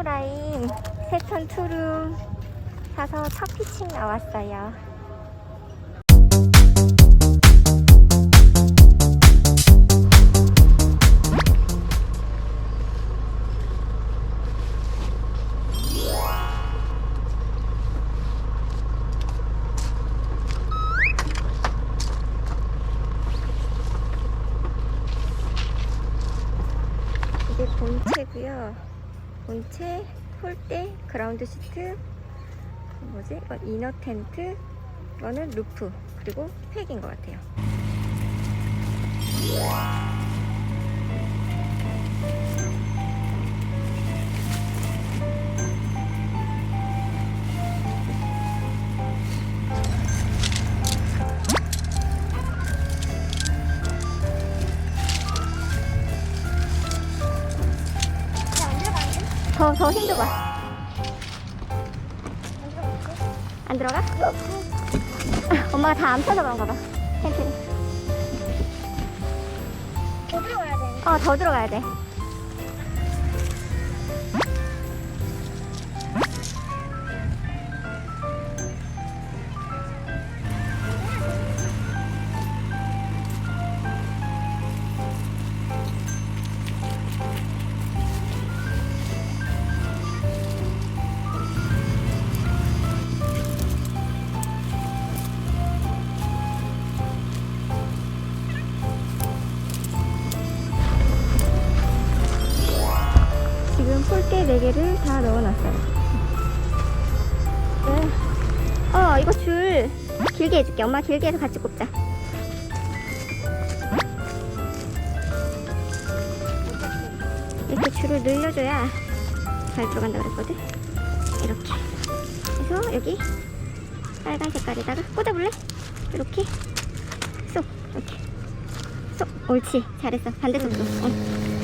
플로라인 세천 투룸 사서 첫 피칭 나왔어요. 이게 본체고요. 본체, 폴대, 그라운드 시트, 뭐지? 이거 이너 텐트, 이거는 루프, 그리고 팩인 것 같아요. 더, 더 힘줘봐. 안 들어가? 엄마가 다 안 펴서 그런가 봐. 텐트를. 더 들어가야 돼. 어, 더 들어가야 돼. 4개를 다 넣어놨어요. 네. 어, 이거 줄 길게 해줄게. 엄마 길게 해서 같이 꼽자. 이렇게 줄을 늘려줘야 잘 들어간다 그랬거든. 이렇게. 그래서 여기 빨간 색깔에다가 꽂아볼래? 이렇게. 쏙. 이렇게. 쏙. 옳지. 잘했어. 반대쪽도. 어.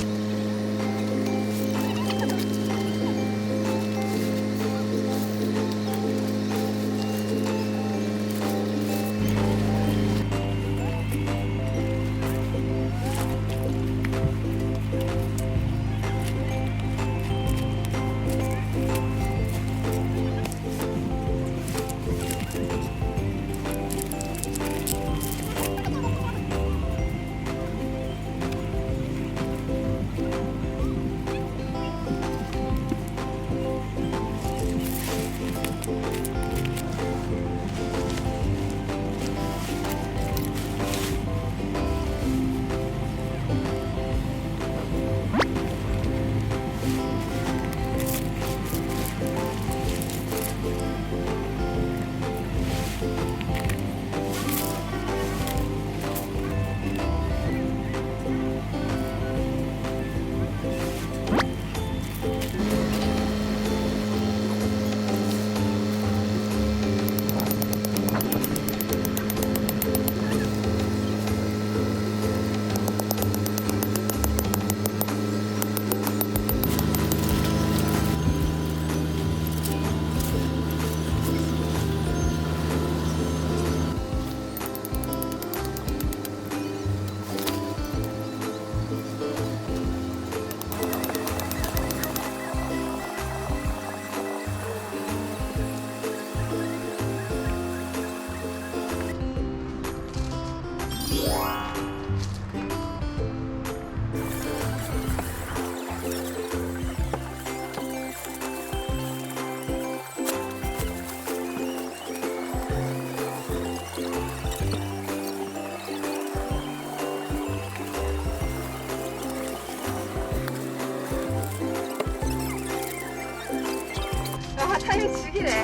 타이밍 죽이래.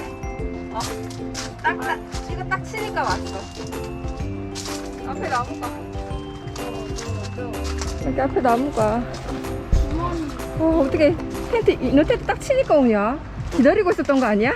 어. 딱, 딱, 지금 딱 치니까 왔어. 앞에 나무가. 여기 앞에 나무가. 어, 어떻게 텐트, 이너 텐트 딱 치니까 오냐? 기다리고 있었던 거 아니야?